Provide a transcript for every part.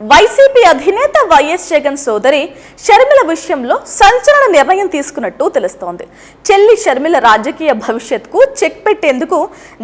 YCP అధినేత YS Jagan సోదరి షర్మిల విషయంలో సంచలన నిర్ణయం తీసుకున్నట్టు తెలుస్తోంది. చెల్లి షర్మిల రాజకీయ భవిష్యత్కు చెక్ పెట్టేందుకు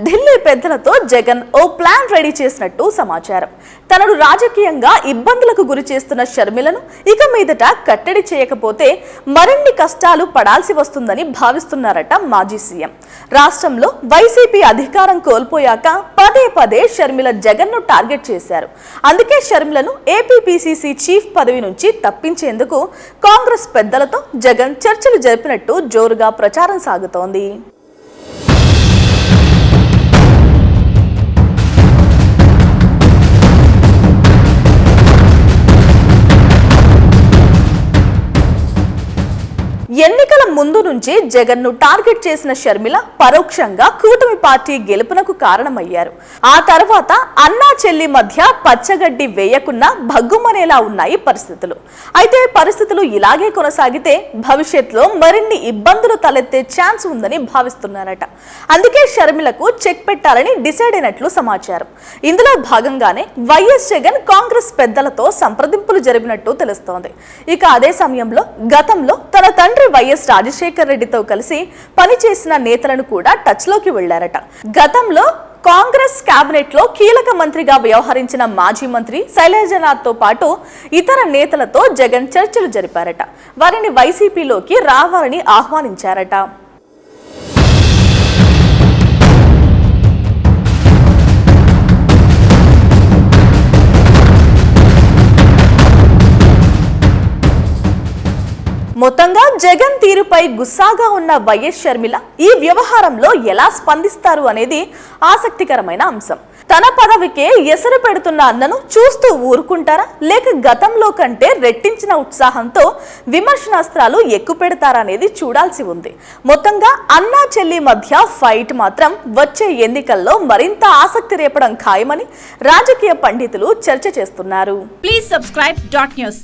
ఢిల్లీ పెద్దలతో జగన్ ఓ ప్లాన్ రెడీ చేసినట్టు సమాచారం. తనను రాజకీయంగా ఇబ్బందులకు గురి చేస్తున్న షర్మిలను ఇక మీదట కట్టడి చేయకపోతే మరిన్ని కష్టాలు పడాల్సి వస్తుందని భావిస్తున్నారట మాజీ సీఎం. రాష్ట్రంలో వైసీపీ అధికారం కోల్పోయాక పదే పదే షర్మిల జగన్ను టార్గెట్ చేశారు. అందుకే షర్మిలను ఏపీపీసీసీ చీఫ్ పదవి నుంచి తప్పించేందుకు కాంగ్రెస్ పెద్దలతో జగన్ చర్చలు జరిపినట్టు జోరుగా ప్రచారం సాగుతోంది. ఎన్నికల ముందు నుంచి జగన్ను టార్గెట్ చేసిన షర్మిల పరోక్షంగా కూటమి పార్టీ గెలుపునకు కారణమయ్యారు. ఆ తర్వాత అన్నా చెల్లి మధ్య పచ్చగడ్డి వేయకుండా భగ్గుమనేలా ఉన్నాయి పరిస్థితులు. అయితే పరిస్థితులు ఇలాగే కొనసాగితే భవిష్యత్తులో మరిన్ని ఇబ్బందులు తలెత్తే ఛాన్స్ ఉందని భావిస్తున్నారట. అందుకే షర్మిలకు చెక్ పెట్టాలని డిసైడ్ అయినట్లు సమాచారం. ఇందులో భాగంగానే వైఎస్ జగన్ కాంగ్రెస్ పెద్దలతో సంప్రదింపులు జరిపినట్టు తెలుస్తోంది. ఇక అదే సమయంలో గతంలో తన తండ్రి వైఎస్ రాజశేఖర్ రెడ్డితో కలిసి పనిచేసిన నేతలను కూడా టచ్లోకి వెళ్ళారట. గతంలో కాంగ్రెస్ కేబినెట్లో కీలక మంత్రిగా వ్యవహరించిన మాజీ మంత్రి శైలజనాథ్తో పాటు ఇతర నేతలతో జగన్ చర్చలు జరిపారట. వారిని వైసీపీలోకి రావాలని ఆహ్వానించారట. మొత్తంగా జగన్ తీరుపై గుస్సాగా ఉన్న వైఎస్ షర్మిల ఈ వ్యవహారంలో ఎలా స్పందిస్తారు అనేది ఆసక్తికరమైన అంశం. తన పదవికే ఎసరు పెడుతున్న అన్నను చూస్తూ ఊరుకుంటారా? లేక గతంలో కంటే రెట్టించిన ఉత్సాహంతో విమర్శనాస్త్రాలు ఎక్కువ పెడతారా అనేది చూడాల్సి ఉంది. మొత్తంగా అన్నా చెల్లి మధ్య ఫైట్ మాత్రం వచ్చే ఎన్నికల్లో మరింత ఆసక్తి రేపడం ఖాయమని రాజకీయ పండితులు చర్చ చేస్తున్నారు. Please subscribe dot news